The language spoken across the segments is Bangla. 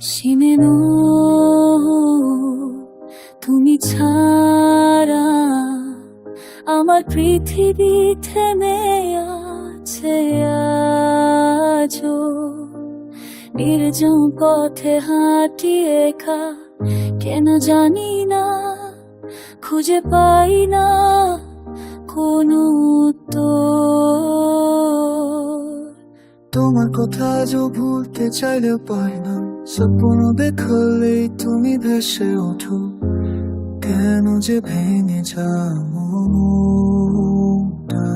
সীমেনো তুমি ছাড়া আমার পৃথিবী থেমে আছে আজও। নির্জন পথে হাঁটি একা কেন জানি না, খুঁজে পাই না কোনো তোমার কথা আজও ভুলতে চাইলেও পারি না। স্বপ্ন দেখলেই তুমি ভেসে ওঠো। কেন যে ভেঙে যাও মনটা?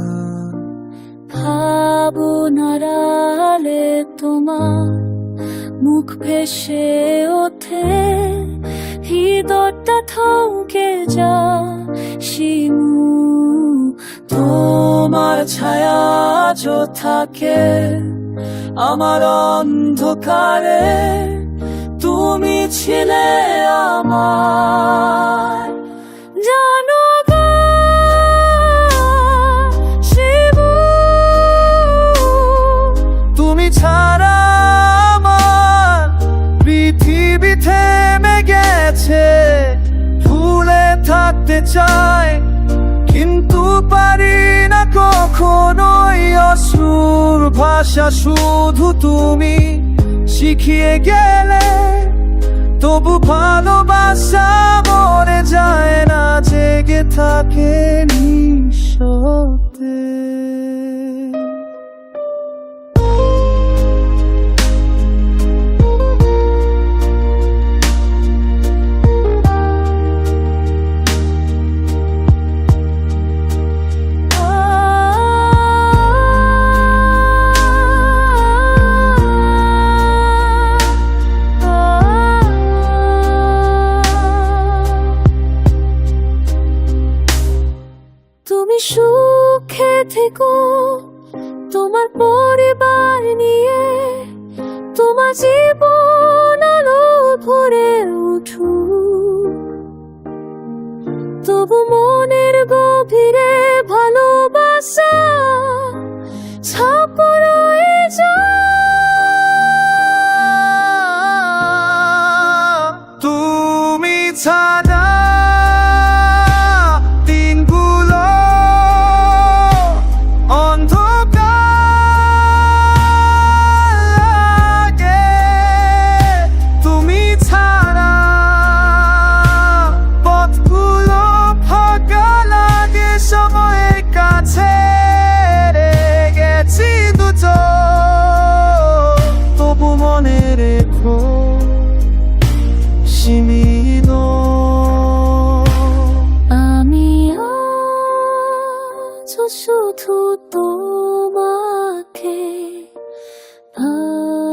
ভাবনার তোমার মুখ ভেসে ওঠে। হৃদয়টা থমকে যা শিমু। তোমার ছায়া আজও থাকে আমার অন্ধকারে। তুমি ছিলে আমার। জানো তুমি ছাড়া আমার পৃথিবী গেছে। থাকতে চাই কিন্তু পারি না কখনোই অসুর ভাষা শুধু তুমি। শিখিয়ে গেলে তবু ভালোবাসা মরে যায় না, জেগে থাকে নিঃশব্দে। তুমি সুখে থেকো, তোমার পরিবার নিয়ে তোমার জীবন আলো ভরে উঠু। তবু মনের গভীরে ভালোবাসা ছাপ শুধু তোমাকে ভালোবাসি।